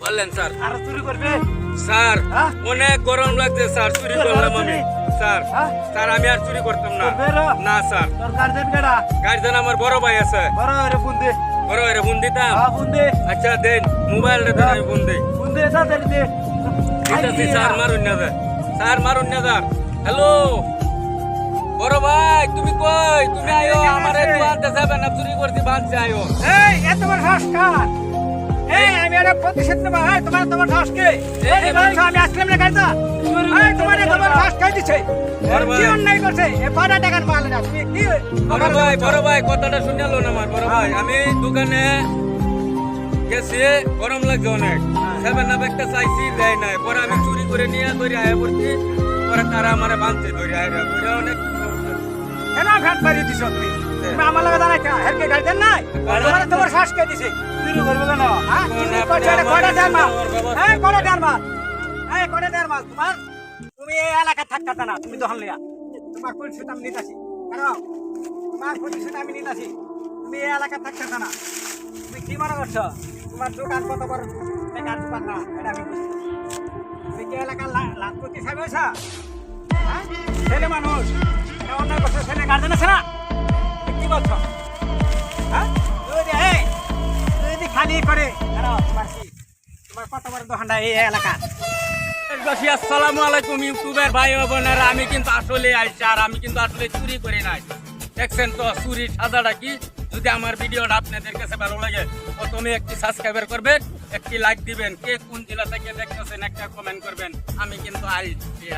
বললেন স্যার। আর চুরি করবে? স্যার হ্যাঁ? অনেক গরম লাগছে স্যার চুরি করলাম করো আমি। স্যার হ্যাঁ? স্যার আমি আর চুরি করতাম না। না স্যার। তোর গার্জেন কেডা? গার্জেন আমার বড় ভাই আছে। বড় রে ফোন দে বড় ভাইরে ফোন দিতাম হ্যাঁ ফোন দে আচ্ছা দেন মোবাইল রে দেন আমি ফোন দে যা দে দে। দিতেছি স্যার মারুন না যা স্যার মারুন না যা হ্যালো? বড় ভাই তুমি কই? তুমি আয়ো আমার আনতে যাবে না চুরি করতে বাঁধছে আয়ো এই এত বড় সংস্কার একটা প্রতিশোধ নেব। এই তোমার তোমার সাহস কে? এই, বলছো আমি আসলাম না গাইতা এই তোমার বড় সাহস কে দিছে? কি অন্যায় করছে? এ পাড়া টাকার মাল না তুমি কি? বড় ভাই বড় ভাই কথাটা শুনে লো না আমার। বড় ভাই আমি দোকানে গেছি গরম লাগছে অনেক। সেভেন আপ একটা চাইছি দেয় নাই। পরে আমি চুরি করে নিয়ে ধরে আয়া পড়ছি। পরে তারা আমার বাঁধছে ধরে আয়া ধরে অনেক কেন ফ্যাট মারি দিছ তুমি আমার লাগে দাঁড়াই কা? হেরকে গাইতেন নাই? তোমার তোমার শ্বাস কে দিছে? চুরি করবে হ্যাঁ করছে এটা দেড় মাল? এই, কয়টা দেড় মাল? তোমার? তুমি এই এলাকা থাকতে না, তুমি দহন লিয়া তোমার পরিচিত আমি নিতাছি। তোমার পরিচিত আমি নিতাছি। তুমি এই এলাকা থাকতে তুমি কি মনে করছ? তোমার দোকান কত বড়? বেকার দোকান কি এলাকার লাখপতি সাহেব হয়েছা? হ্যাঁ? ছেলে মানুষ। এটা অন্যায় ছেলে গার্জেন আছে না? কি বলছো? আমি কিন্তু আসলে আইছি আর আমি কিন্তু আসলে চুরি করি নাই। দেখছেন তো চুরির সাজাটা কি? যদি আমার ভিডিওটা আপনাদের কাছে ভালো লাগে, প্রথমে একটি সাবস্ক্রাইবার করবেন, একটি লাইক দিবেন। কে কোন জেলা থেকে দেখতেছেন, একটা কমেন্ট করবেন। আমি কিন্তু আইছি